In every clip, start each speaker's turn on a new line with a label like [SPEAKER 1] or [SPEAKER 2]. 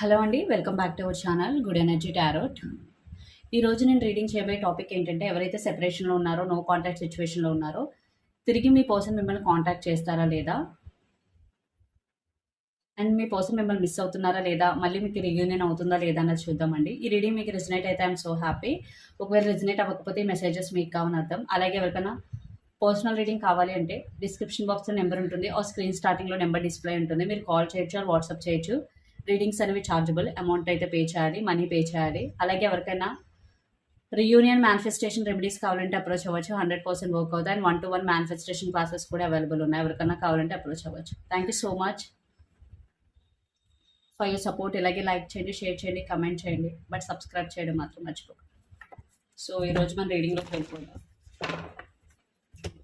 [SPEAKER 1] Hello అండి welcome back to our channel good energy tarot. ఈరోజు నేను రీడింగ్ చేయబోయే టాపిక్ ఏంటంటే ఎవరైతే సెపరేషన్లో ఉన్నారో నో కాంటాక్ట్ సిచ్యువేషన్లో ఉన్నారో తిరిగి మీ పర్సన్ మిమ్మల్ని కాంటాక్ట్ చేస్తారా లేదా? అండ్ మీ పర్సన్ మిమ్మల్ని మిస్ అవుతున్నారా లేదా? మళ్ళీ మీకు రియూనియన్ అవుతుందా లేదా అన్నది చూద్దామండి. ఈ రీడింగ్ మీకు రిజనేట్ అయితే ఐఎమ్ సో హ్యాపీ. ఒకవేళ రిజనేట్ అవ్వకపోతే మెసేజెస్ మీకు కావని అర్థం. అలాగే ఎవరికైనా పర్సనల్ రీడింగ్ కావాలి అంటే డిస్క్రిప్షన్ బాక్స్లో నెంబర్ ఉంటుంది. ఆ స్క్రీన్ స్టార్టింగ్లో నెంబర్ డిస్ప్లే ఉంటుంది. మీరు కాల్ చేయొచ్చు వాట్సాప్ చేయొచ్చు. రీడింగ్స్ అనేవి ఛార్జబుల్ అమౌంట్ అయితే పే చేయాలి మనీ పే చేయాలి. అలాగే ఎవరికైనా రియూనియన్ మేనిఫెస్టేషన్ రెమెడీస్ కావాలంటే అప్రోచ్ అవ్వచ్చు. హండ్రెడ్ పర్సెంట్ వర్క్ అవుతాయి. And one to one manifestation classes కూడా అవైలబుల్ ఉన్నాయి. ఎవరికైనా కావాలంటే అప్రోచ్ అవ్వచ్చు. Thank you so much for your support ఇలాగే లైక్ చేయండి షేర్ చేయండి కమెంట్ చేయండి. బట్ సబ్స్క్రైబ్ చేయడం మాత్రం మర్చిపోకండి. సో ఈరోజు మన రీడింగ్లోకి వెళ్ళిపోదాం.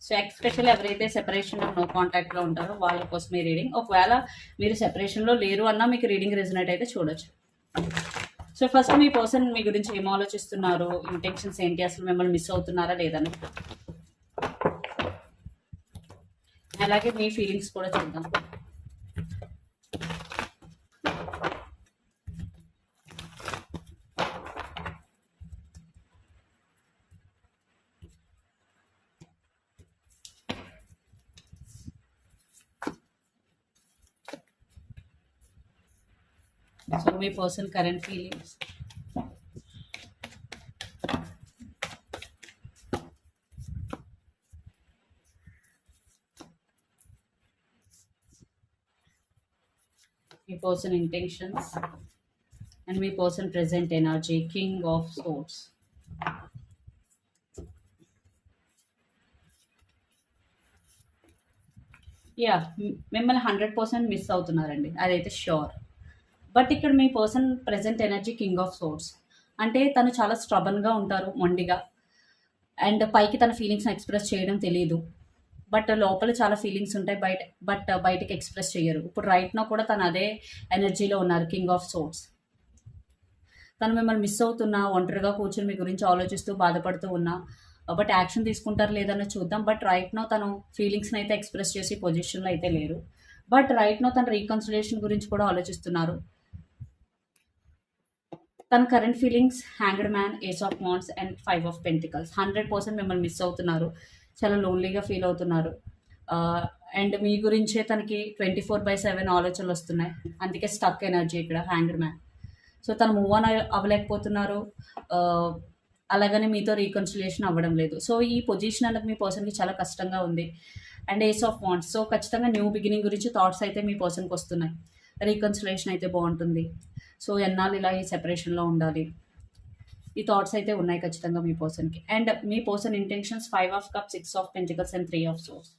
[SPEAKER 1] సో ఎక్స్పెషల్ ఎవరైతే సెపరేషన్ నో కాంటాక్ట్లో ఉంటారో వాళ్ళ కోసం మీ రీడింగ్ ఒకవేళ మీరు సెపరేషన్లో లేరు అన్నా మీకు రీడింగ్ రిజనేట్ అయితే చూడొచ్చు. సో ఫస్ట్ మీ పర్సన్ మీ గురించి ఏం ఆలోచిస్తున్నారు? ఇంటెన్షన్స్ ఏంటి? అసలు మిమ్మల్ని మిస్ అవుతున్నారా లేదని అలాగే మీ ఫీలింగ్స్ కూడా చూద్దాం. సో మీ పర్సన్ కరెంట్ ఫీలింగ్స్ మీ person intentions and me person present energy king of swords yeah మిమ్మల్ని హండ్రెడ్ పర్సెంట్ మిస్ అవుతున్నారండి. అదైతే షూర్ బట్ ఇక్కడ మీ person present energy king of swords. అంటే తను చాలా స్ట్రబన్గా ఉంటారు మొండిగా. అండ్ పైకి తన ఫీలింగ్స్ని ఎక్స్ప్రెస్ చేయడం తెలియదు బట్ లోపల చాలా ఫీలింగ్స్ ఉంటాయి బయట బట్ బయటకి ఎక్స్ప్రెస్ చేయరు. ఇప్పుడు రైట్నో కూడా తను అదే ఎనర్జీలో ఉన్నారు కింగ్ ఆఫ్ సోర్స్. తను మిమ్మల్ని మిస్ అవుతున్నా ఒంటరిగా కూర్చొని మీ గురించి ఆలోచిస్తూ బాధపడుతూ ఉన్నా బట్ యాక్షన్ తీసుకుంటారు లేదన్నది చూద్దాం. బట్ రైట్నో తను ఫీలింగ్స్ని అయితే ఎక్స్ప్రెస్ చేసి పొజిషన్లో అయితే లేరు. బట్ రైట్నో తన రీకన్సిలేషన్ గురించి కూడా ఆలోచిస్తున్నారు. తన current feelings hanged man ace of wands and five of pentacles hundred percent మిమ్మల్ని మిస్ అవుతున్నారు. చాలా లోన్లీగా ఫీల్ అవుతున్నారు. అండ్ మీ గురించే తనకి ట్వంటీ ఫోర్ బై సెవెన్ ఆలోచనలు వస్తున్నాయి. అందుకే స్టక్ ఎనర్జీ ఇక్కడ హ్యాంగ్డ్ మ్యాన్ సో తను మూవ్ ఆన్ అవ్వలేకపోతున్నారు. అలాగనే మీతో రీకన్సిలేషన్ అవ్వడం లేదు. సో ఈ పొజిషన్ అనేది మీ పర్సన్కి చాలా కష్టంగా ఉంది. And ace of wands so ఖచ్చితంగా న్యూ బిగినింగ్ గురించి థాట్స్ అయితే మీ పర్సన్కి వస్తున్నాయి. రీకన్సిలేషన్ అయితే బాగుంటుంది. సో ఎన్నాళ్ళు ఇలా ఈ సెపరేషన్లో ఉండాలి? ఈ థాట్స్ అయితే ఉన్నాయి ఖచ్చితంగా మీ పర్సన్కి and me person intentions five of cup six of pentacles and three of swords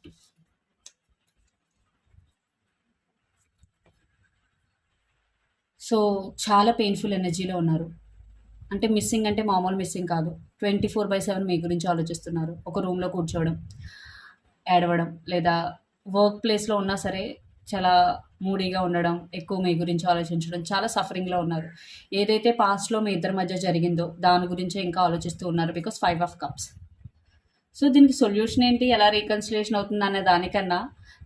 [SPEAKER 1] so చాలా పెయిన్ఫుల్ ఎనర్జీలో ఉన్నారు. అంటే మిస్సింగ్ అంటే మామూలు మిస్సింగ్ కాదు. ట్వంటీ ఫోర్ బై సెవెన్ మీ గురించి ఆలోచిస్తున్నారు. ఒక రూమ్లో కూర్చోవడం ఏడవడం లేదా వర్క్ ప్లేస్లో ఉన్నా సరే చాలా మూడీగా ఉండడం ఎక్కువ మీ గురించి ఆలోచించడం చాలా సఫరింగ్లో ఉన్నారు. ఏదైతే పాస్ట్లో మీ ఇద్దరి మధ్య జరిగిందో దాని గురించే ఇంకా ఆలోచిస్తూ ఉన్నారు because five of cups so దీనికి సొల్యూషన్ ఏంటి? ఎలా రీకన్సిలేషన్ అవుతుంది అనే దానికన్నా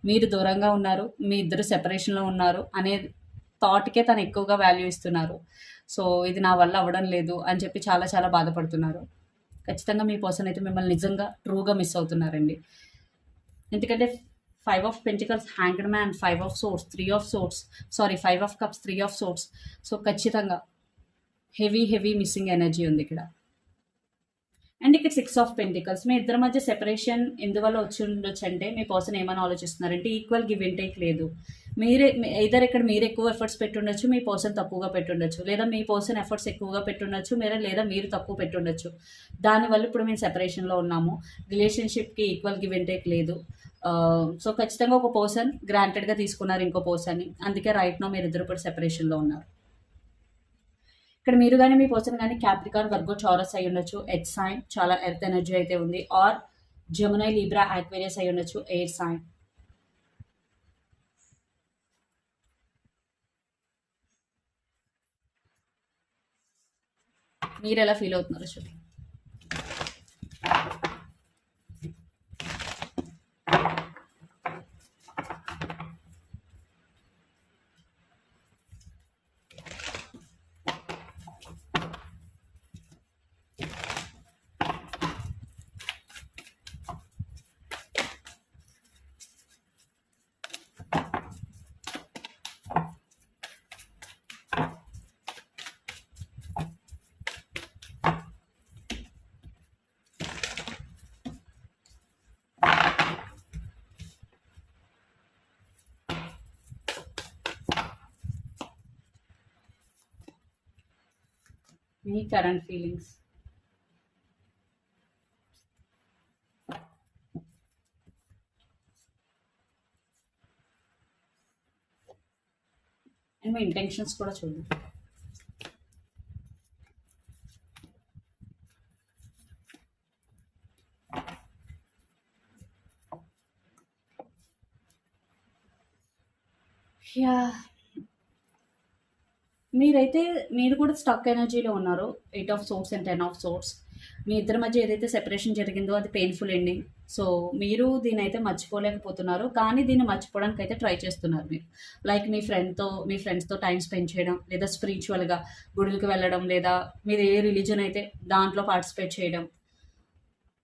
[SPEAKER 1] మీరు దూరంగా ఉన్నారు మీ ఇద్దరు సెపరేషన్లో ఉన్నారు అనే థాట్కే తను ఎక్కువగా వాల్యూ ఇస్తున్నారు. సో ఇది నా వల్ల అవ్వడం లేదు అని చెప్పి చాలా చాలా బాధపడుతున్నారు. ఖచ్చితంగా మీ పర్సన్ అయితే మిమ్మల్ని నిజంగా ట్రూగా మిస్ అవుతున్నారండి. ఎందుకంటే five of pentacles hanged man five of swords three of swords sorry five of cups three of swords. So ఖచ్చితంగా హెవీ హెవీ మిస్సింగ్ ఎనర్జీ ఉంది ఇక్కడ. అండ్ ఇక్కడ సిక్స్ ఆఫ్ పెంటికల్స్. మీ ఇద్దరి మధ్య సెపరేషన్ ఎందువల్ల వచ్చి ఉండొచ్చు అంటే మీ పర్సన్ ఏమైనా ఆలోచిస్తున్నారంటే ఈక్వల్ గివ్ అండ్ టేక్ లేదు. మీరే ఇద్దరు ఇక్కడ మీరు ఎక్కువ ఎఫర్ట్స్ పెట్టుండొచ్చు మీ పర్సన్ తక్కువగా పెట్టుండొచ్చు లేదా మీ పర్సన్ ఎఫర్ట్స్ ఎక్కువగా పెట్టుండొచ్చు మీరు లేదా మీరు తక్కువ పెట్టుండొచ్చు. దానివల్ల ఇప్పుడు మేము సెపరేషన్లో ఉన్నాము. రిలేషన్షిప్కి ఈక్వల్ గివ్ అండ్ టేక్ లేదు. సో ఖచ్చితంగా ఒక పర్సన్ గ్రాంటెడ్గా తీసుకున్నారు ఇంకో పర్సన్ని అందుకే రైట్ నో మీరు ఇద్దరు ఇప్పుడు సెపరేషన్లో ఉన్నారు. ఇక్కడ మీరు కానీ మీ పర్సన్ కానీ క్యాప్రికాన్ వర్గో చౌరస్ అయి ఉండొచ్చు ఎట్ సైన్ చాలా ఎర్త్ ఎనర్జీ అయితే ఉంది ఆర్ జమునై లీబ్రా యాక్వేరియస్ అయి ఉండొచ్చు ఎయిర్ సైన్ మీరు ఎలా ఫీల్ అవుతున్నారో చూడండి మీ కరెంట్ ఫీలింగ్స్ అండ్ మీ ఇంటెన్షన్స్ కూడా చూద్దాం యా మీరైతే మీరు కూడా స్టక్ ఎనర్జీలో ఉన్నారు. Eight of swords and ten of swords మీ ఇద్దరి మధ్య ఏదైతే సెపరేషన్ జరిగిందో అది పెయిన్ఫుల్ ఎండింగ్ సో మీరు దీని అయితే మర్చిపోలేకపోతున్నారు. కానీ దీన్ని మర్చిపోవడానికి అయితే ట్రై చేస్తున్నారు మీరు. లైక్ మీ ఫ్రెండ్తో మీ ఫ్రెండ్స్తో టైం స్పెండ్ చేయడం లేదా స్పిరిచువల్గా గుడులకు వెళ్ళడం లేదా మీరు ఏ రిలీజన్ అయితే దాంట్లో పార్టిసిపేట్ చేయడం.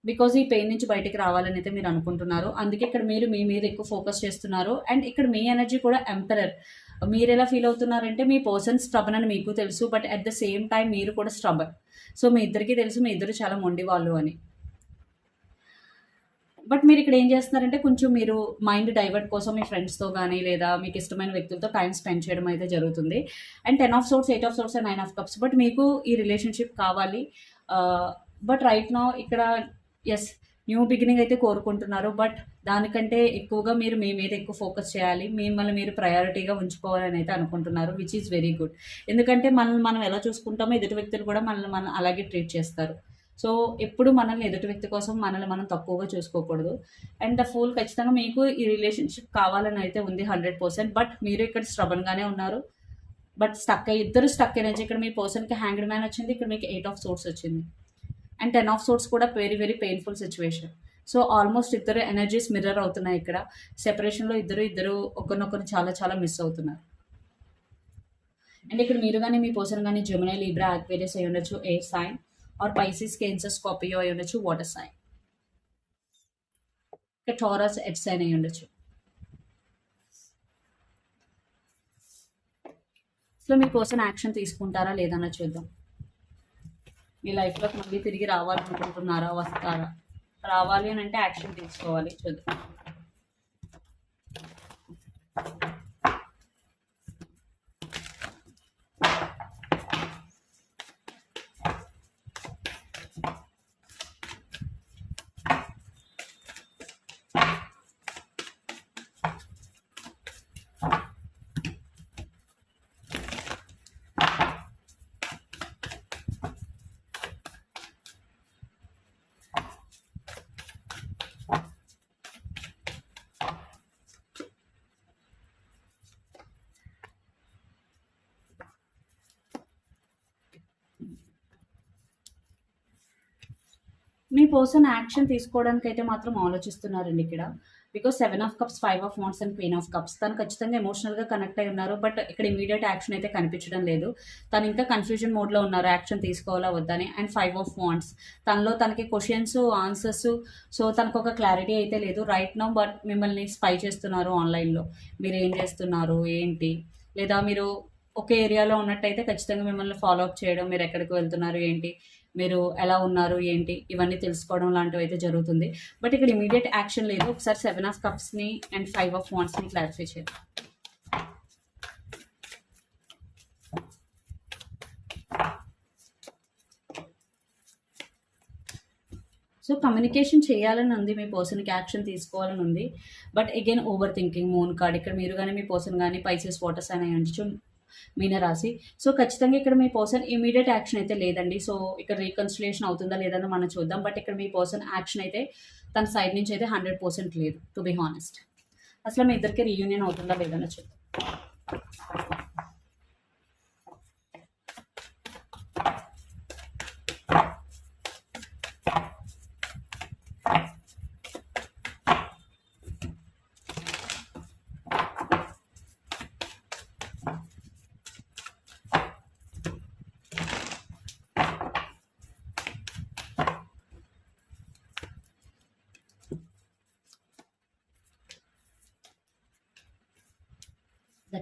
[SPEAKER 1] బికాజ్ ఈ పెయిన్ నుంచి బయటికి రావాలని అయితే మీరు అనుకుంటున్నారు. అందుకే ఇక్కడ మీరు మీ మీద ఎక్కువ ఫోకస్ చేస్తున్నారు. అండ్ ఇక్కడ మీ ఎనర్జీ కూడా ఎంపరర్ మీరు ఎలా ఫీల్ అవుతున్నారంటే మీ పర్సన్ స్ట్రబన్ అని మీకు తెలుసు but at the same time మీరు కూడా స్ట్రబన్ సో మీ ఇద్దరికి తెలుసు మీ ఇద్దరు చాలా మొండి వాళ్ళు అని. బట్ మీరు ఇక్కడ ఏం చేస్తున్నారంటే కొంచెం మీరు మైండ్ డైవర్ట్ కోసం మీ ఫ్రెండ్స్తో కానీ లేదా మీకు ఇష్టమైన వ్యక్తులతో టైం స్పెండ్ చేయడం అయితే జరుగుతుంది. And ten of swords eight of swords and nine of cups but మీకు ఈ రిలేషన్షిప్ కావాలి. బట్ రైట్ నో ఇక్కడ ఎస్ న్యూ బిగినింగ్ అయితే కోరుకుంటున్నారు. బట్ దానికంటే ఎక్కువగా మీరు మీ మీద ఎక్కువ ఫోకస్ చేయాలి. మిమ్మల్ని మీరు ప్రయారిటీగా ఉంచుకోవాలని అయితే అనుకుంటున్నారు విచ్ ఈజ్ వెరీ గుడ్ ఎందుకంటే మనల్ని మనం ఎలా చూసుకుంటామో ఎదుటి వ్యక్తులు కూడా మనల్ని మనం అలాగే ట్రీట్ చేస్తారు. సో ఎప్పుడు మనల్ని ఎదుటి వ్యక్తి కోసం మనల్ని మనం తక్కువగా చూసుకోకూడదు. అండ్ ద ఫూల్ ఖచ్చితంగా మీకు ఈ రిలేషన్షిప్ కావాలని అయితే ఉంది హండ్రెడ్ పర్సెంట్. బట్ మీరు ఇక్కడ స్ట్రబన్గానే ఉన్నారు. బట్ స్టక్ అయ్యి ఇద్దరు స్టక్ అయినది ఇక్కడ మీ పర్సన్కి హ్యాంగ్డ్ మ్యాన్ వచ్చింది ఇక్కడ మీకు ఎయిట్ ఆఫ్ సోర్స్ వచ్చింది. అండ్ టెన్ ఆఫ్ సోర్స్ కూడా very very painful situation so almost ఇద్దరు ఎనర్జీస్ మిర్రర్ అవుతున్నాయి ఇక్కడ. సెపరేషన్లో ఇద్దరు ఇద్దరు ఒకరినొకరు చాలా చాలా మిస్ అవుతున్నారు. అండ్ ఇక్కడ మీరు కానీ మీ పర్సన్ కానీ జమునై లీబ్రా అక్వేరియస్ అయి ఉండొచ్చు air sign or Pisces Cancer Scorpio అయి ఉండొచ్చు water sign Taurus earth sign అయి ఉండొచ్చు. సో మీ పర్సన్ యాక్షన్ తీసుకుంటారా లేదన్నా చూద్దాం. మీ లైఫ్లోకి మళ్ళీ తిరిగి రావాలనుకుంటున్నారా వస్తారా? రావాలి అని అంటే యాక్షన్ తీసుకోవాలి చూద్దాం మీ పర్సన్ యాక్షన్ తీసుకోవడానికి అయితే మాత్రం ఆలోచిస్తున్నారండి ఇక్కడ. Because seven of cups five of wands and queen of cups. తను ఖచ్చితంగా ఎమోషనల్గా కనెక్ట్ అయి ఉన్నారు. బట్ ఇక్కడ ఇమీడియట్ యాక్షన్ అయితే కనిపించడం లేదు. తను ఇంకా కన్ఫ్యూజన్ మోడ్లో ఉన్నారు. యాక్షన్ తీసుకోవాలా వద్దని అండ్ ఫైవ్ ఆఫ్ వాన్స్ తనలో తనకి క్వశ్చన్స్ ఆన్సర్స్ సో తనకు ఒక క్లారిటీ అయితే లేదు రైట్ నో బట్ మిమ్మల్ని స్పై చేస్తున్నారు ఆన్లైన్లో మీరు ఏం చేస్తున్నారు? ఏంటి? లేదా మీరు ఒకే ఏరియాలో ఉన్నట్టయితే ఖచ్చితంగా మిమ్మల్ని ఫాలో అప్ చేయడం మీరు ఎక్కడికి వెళ్తున్నారు? ఏంటి? మీరు ఎలా ఉన్నారు ఏంటి? ఇవన్నీ తెలుసుకోవడం లాంటివి అయితే జరుగుతుంది. బట్ ఇక్కడ ఇమీడియట్ యాక్షన్ లేదు. ఒకసారి సెవెన్ ఆఫ్ కప్స్ని అండ్ ఫైవ్ ఆఫ్ వాన్స్ని క్లారిఫై చేయండి. సో కమ్యూనికేషన్ చేయాలని ఉంది మీ పర్సన్కి యాక్షన్ తీసుకోవాలని ఉంది. But again over thinking moon card. ఇక్కడ మీరు కానీ మీ పర్సన్ కానీ పైసెస్ వాటర్స్ అని ఉండొచ్చు మీనరాశి. సో ఖచ్చితంగా ఇక్కడ మీ పర్సన్ ఇమీడియట్ యాక్షన్ అయితే లేదండి. సో ఇక్కడ రీకన్సిలేషన్ అవుతుందా లేదని మనం చూద్దాం. బట్ ఇక్కడ మీ పర్సన్ యాక్షన్ అయితే తన సైడ్ నుంచి అయితే హండ్రెడ్ పర్సెంట్ లేదు టు బి హానెస్ట్. అసలు మీ ఇద్దరికి రీయూనియన్ అవుతుందా లేదని చూద్దాం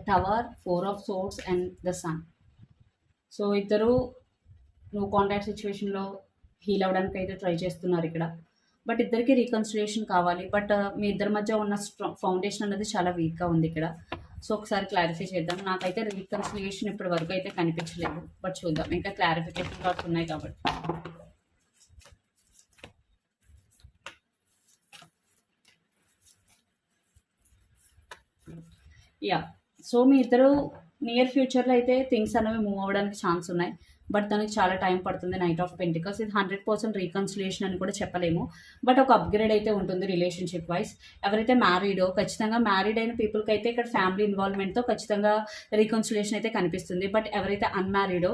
[SPEAKER 1] tower four of swords and the sun so ఇద్దరు నువ్వు కాంటాక్ట్ సిచ్యువేషన్లో హీల్ అవ్వడానికి అయితే ట్రై చేస్తున్నారు ఇక్కడ. బట్ ఇద్దరికి రీకన్సిలేషన్ కావాలి. బట్ uh, మీ ఇద్దరి మధ్య ఉన్న ఫౌండేషన్ అనేది చాలా వీక్గా ఉంది ఇక్కడ. సో ఒకసారి క్లారిఫై చేద్దాం. నాకైతే రీకన్సిలియేషన్ ఇప్పటి వరకు అయితే కనిపించలేదు. బట్ చూద్దాం. ఇంకా క్లారిఫికేషన్ కార్డ్స్ ఉన్నాయి కాబట్టి. యా సో మీ ఇద్దరు నియర్ ఫ్యూచర్లో అయితే థింగ్స్ అనేవి మూవ్ అవ్వడానికి ఛాన్స్ ఉన్నాయి. బట్ దానికి చాలా టైం పడుతుంది నైట్ ఆఫ్ పెంటికల్స్ ఇది హండ్రెడ్ పర్సెంట్ రీకన్సిలేషన్ అని కూడా చెప్పలేము. బట్ ఒక అప్గ్రేడ్ అయితే ఉంటుంది రిలేషన్షిప్ వైస్ ఎవరైతే మ్యారీడో ఖచ్చితంగా మ్యారీడ్ అయిన పీపుల్కి అయితే ఇక్కడ ఫ్యామిలీ ఇన్వాల్వ్మెంట్తో ఖచ్చితంగా రీకన్సిలేషన్ అయితే కనిపిస్తుంది. బట్ ఎవరైతే అన్మ్యారీడో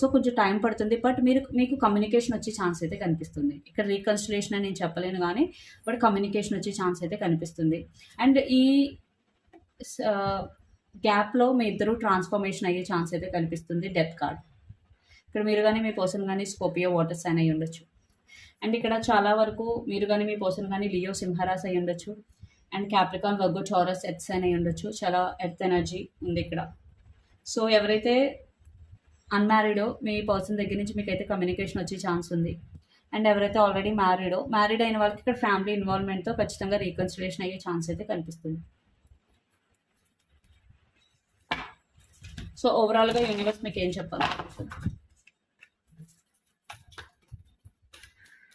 [SPEAKER 1] సో కొంచెం టైం పడుతుంది. బట్ మీరు మీకు కమ్యూనికేషన్ వచ్చే ఛాన్స్ అయితే కనిపిస్తుంది. ఇక్కడ రీకన్సిలేషన్ అని నేను చెప్పలేను కానీ బట్ కమ్యూనికేషన్ వచ్చే ఛాన్స్ అయితే కనిపిస్తుంది. అండ్ ఈ గ్యాప్లో మీ ఇద్దరు ట్రాన్స్ఫర్మేషన్ అయ్యే ఛాన్స్ అయితే కనిపిస్తుంది డెత్ కార్డ్. ఇక్కడ మీరు కానీ మీ పర్సన్ కానీ స్కోపియో వాటర్ సైన్ అయి ఉండొచ్చు. అండ్ ఇక్కడ చాలా వరకు మీరు కానీ మీ పర్సన్ కానీ లియో సింహరాస్ అయి ఉండొచ్చు. అండ్ క్యాప్రికాన్ వర్గో చౌరస్ ఎత్ సైన్ అయి ఉండొచ్చు. చాలా ఎర్త్ ఎనర్జీ ఉంది ఇక్కడ. సో ఎవరైతే అన్మ్యారీడో మీ పర్సన్ దగ్గర నుంచి మీకైతే కమ్యూనికేషన్ వచ్చే ఛాన్స్ ఉంది. అండ్ ఎవరైతే ఆల్రెడీ మ్యారీడో మ్యారీడ్ అయిన వాళ్ళకి ఇక్కడ ఫ్యామిలీ ఇన్వాల్వ్మెంట్తో ఖచ్చితంగా రీకన్సిలేషన్ అయ్యే ఛాన్స్ అయితే కనిపిస్తుంది సో ఓవరాల్గా యూనివర్స్ మీకు ఏం చెప్పాలి?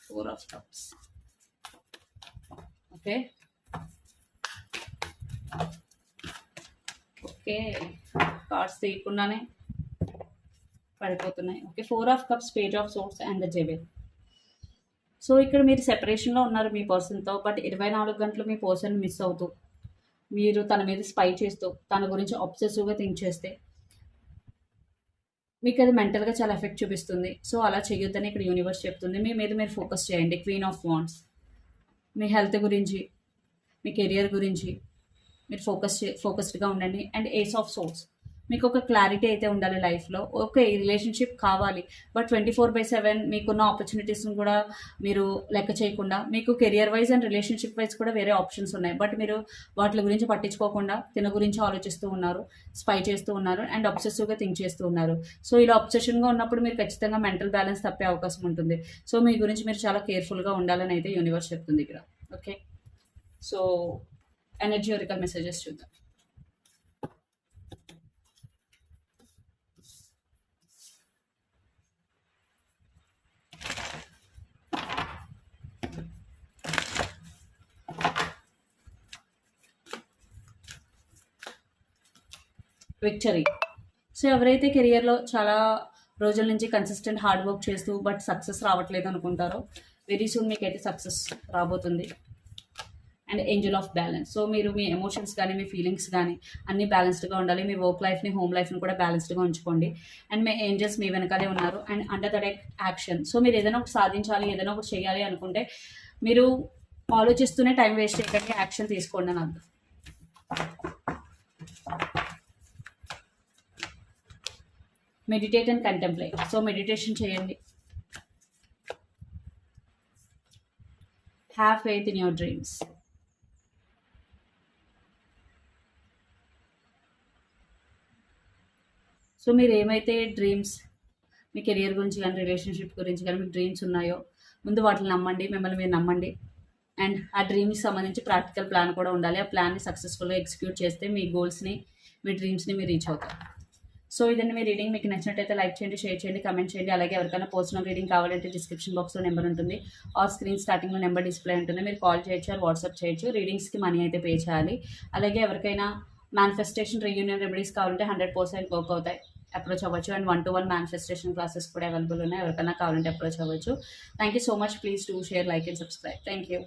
[SPEAKER 1] Four of cups okay. Okay. Cards తీయకుండానే పడిపోతున్నాయి. Okay four of cups page of swords and the జెబెల్ so ఇక్కడ మీరు సెపరేషన్లో ఉన్నారు మీ పర్సన్తో బట్ ఇరవై నాలుగు గంటలు మీ పర్సన్ మిస్ అవుతూ మీరు తన మీద స్పై చేస్తూ తన గురించి అబ్సెసివ్గా థింక్ చేస్తే మీకు అది మెంటల్గా చాలా ఎఫెక్ట్ చూపిస్తుంది. సో అలా చేయొద్దని ఇక్కడ యూనివర్స్ చెప్తుంది. మీ మీద మీరు ఫోకస్ చేయండి. క్వీన్ ఆఫ్ వాండ్స్ మీ హెల్త్ గురించి మీ కెరియర్ గురించి మీరు ఫోకస్ ఫోకస్డ్గా ఉండండి. And ace of swords. మీకు ఒక క్లారిటీ అయితే ఉండాలి లైఫ్లో ఓకే ఈ రిలేషన్షిప్ కావాలి but twenty four by seven మీకున్న ఆపర్చునిటీస్ని కూడా మీరు లెక్క చేయకుండా మీకు career wise and relationship wise కూడా వేరే ఆప్షన్స్ ఉన్నాయి. బట్ మీరు వాటి గురించి పట్టించుకోకుండా తిన గురించి ఆలోచిస్తూ ఉన్నారు స్పై చేస్తూ ఉన్నారు అండ్ అబ్సెసివ్గా థింక్ చేస్తూ ఉన్నారు. సో ఇలా అబ్సెషన్గా ఉన్నప్పుడు మీరు ఖచ్చితంగా మెంటల్ బ్యాలెన్స్ తప్పే అవకాశం ఉంటుంది. సో మీ గురించి మీరు చాలా కేర్ఫుల్గా ఉండాలని అయితే యూనివర్స్ చెప్తుంది ఇక్కడ. Okay so energy oracle messages చూద్దాం. విక్టరీ సో ఎవరైతే కెరియర్లో చాలా రోజుల నుంచి కన్సిస్టెంట్ హార్డ్ వర్క్ చేస్తూ బట్ సక్సెస్ రావట్లేదు అనుకుంటారో వెరీ సూన్ మీకైతే సక్సెస్ రాబోతుంది. And angel of balance so మీరు మీ ఎమోషన్స్ కానీ మీ ఫీలింగ్స్ కానీ అన్నీ బ్యాలెన్స్డ్గా ఉండాలి. మీ వర్క్ లైఫ్ని హోమ్ లైఫ్ని కూడా బ్యాలెన్స్డ్గా ఉంచుకోండి. అండ్ మీ ఏంజల్స్ మీ వెనకాలే ఉన్నారు. And under the deck action so మీరు ఏదైనా ఒకటి సాధించాలి ఏదైనా ఒకటి చేయాలి అనుకుంటే మీరు ఆలోచిస్తూనే టైం వేస్ట్ చేయకండి యాక్షన్ తీసుకోండి అని అర్థం. Meditate and contemplate so meditation చేయండి. Have faith in your dreams so మీరు ఏమైతే డ్రీమ్స్ మీ కెరియర్ గురించి కానీ రిలేషన్షిప్ గురించి కానీ మీకు డ్రీమ్స్ ఉన్నాయో ముందు వాటిని నమ్మండి మిమ్మల్ని మీరు నమ్మండి. అండ్ ఆ డ్రీమ్కి సంబంధించి ప్రాక్టికల్ ప్లాన్ కూడా ఉండాలి. ఆ ప్లాన్ని సక్సెస్ఫుల్గా ఎగ్జిక్యూట్ చేస్తే మీ గోల్స్ని మీ డ్రీమ్స్ని మీరు రీచ్ అవుతారు. సో ఇదండి మీ రీడింగ్. మీకు నచ్చినట్టయితే లైక్ చేయండి షేర్ చేయండి కమెంట్ చేయండి. అలాగే ఎవరికైనా పర్సనల్ రీడింగ్ కావాలంటే డిస్క్రిప్షన్ బాక్స్లో నెంబర్ ఉంటుంది. ఆర్ స్క్రీన్ స్టార్టింగ్లో నెంబర్ డిస్ప్లే ఉంటుంది. మీరు కాల్ చేయొచ్చు వాట్సాప్ చేయొచ్చు. రీడింగ్స్కి మనీ అయితే పే చేయాలి. అలాగే ఎవరికైనా మేనిఫెస్టేషన్ రీయూనియన్ రెమెడీస్ కావాలంటే హండ్రెడ్ పర్సెంట్ వర్క్ అవుతాయి. అప్రోచ్ అవ్వచ్చు. And one to one manifestation classes కూడా అవైలబుల్ ఉన్నాయి. ఎవరికైనా కావాలంటే అప్రోచ్ అవ్వచ్చు. Thank you so much. Please to share like and subscribe. Thank you